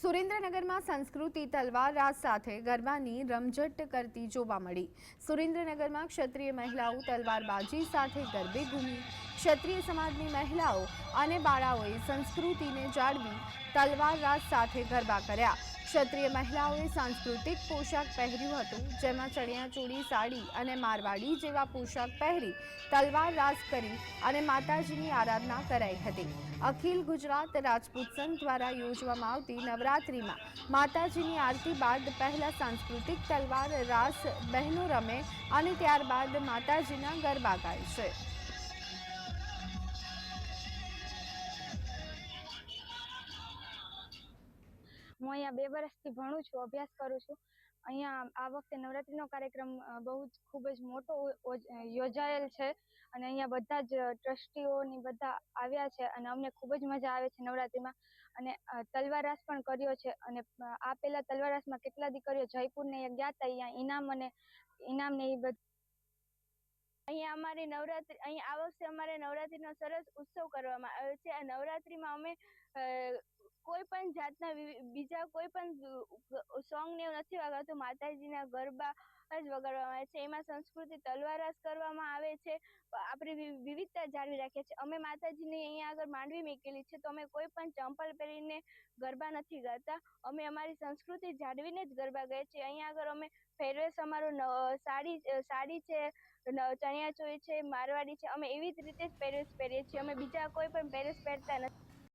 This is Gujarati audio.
સુરેન્દ્રનગરમાં સંસ્કૃતિ તલવાર રાજ સાથે ગરબાની રમઝટ કરતી જોવા મળી. સુરેન્દ્રનગરમાં ક્ષત્રિય મહિલાઓ તલવારબાજી સાથે ગરબે ઘૂમી. ક્ષત્રિય સમાજની મહિલાઓ અને બાળાઓએ સંસ્કૃતિને જાળવી તલવાર રાજ સાથે ગરબા કર્યા. ક્ષત્રિય મહિલાઓએ સાંસ્કૃતિક પોશાક પહેર્યું હતું, જેમાં ચણિયાચોળી સાડી અને મારવાડી જેવા પોશાક પહેરી તલવાર રાસ કરી અને માતાજીની આરાધના કરાઈ હતી. અખિલ ગુજરાત રાજપૂત સંઘ દ્વારા યોજવામાં આવતી નવરાત્રિમાં માતાજીની આરતી બાદ પહેલા સાંસ્કૃતિક તલવાર, રાસ, બહેનો રમે અને ત્યારબાદ માતાજીના ગરબા ગાય છે. હું અહીંયા બે વર્ષથી ભણું છું, અભ્યાસ કરું છું. અહીંયા આ વખતે નવરાત્રીનો કાર્યક્રમ બહુ જ ખૂબ જ મોટો યોજાયેલ છે અને અહીંયા બધા જ ટ્રસ્ટીઓની બધા આવ્યા છે અને અમને ખૂબ જ મજા આવે છે નવરાત્રીમાં. અને તલવારાસ પણ કર્યો છે અને આ પહેલા તલવારાસમાં કેટલા દીકરીઓ જયપુરને ગયા હતા અહીંયા ઇનામ અને ઇનામને એ બધું, અહીંયા અમારી નવરાત્રી અહીં આ વખતે અમારે નવરાત્રીનો સરસ ઉત્સવ કરવામાં આવ્યો છે. આ નવરાત્રીમાં અમે પણ જાતના બીજા કોઈ પણ સોંગ ને એવું નથી વગાડતું. માતાજીના ગરબા જ વગાડવામાં આવે છે. એમાં સંસ્કૃતિ તલવારાસ કરવામાં આવે છે. આપણી વિવિધતા જાળવી રાખીએ છીએ. અમે માતાજીની અહીંયા આગળ માંડવી મૂકેલી છે. તો અમે કોઈ પણ ચંપલ પહેરીને ગરબા નથી ગાતા. અમે અમારી સંસ્કૃતિ જાળવીને જ ગરબા ગાઈએ છીએ. અહીંયા આગળ અમે પહેરવેશ અમારો સાડી સાડી છે ચણિયાચોળી છે, મારવાડી છે. અમે એવી જ રીતે જ પહેરવેશ પહેરીએ છીએ. અમે બીજા કોઈ પણ પહેરવેશ પહેરતા નથી.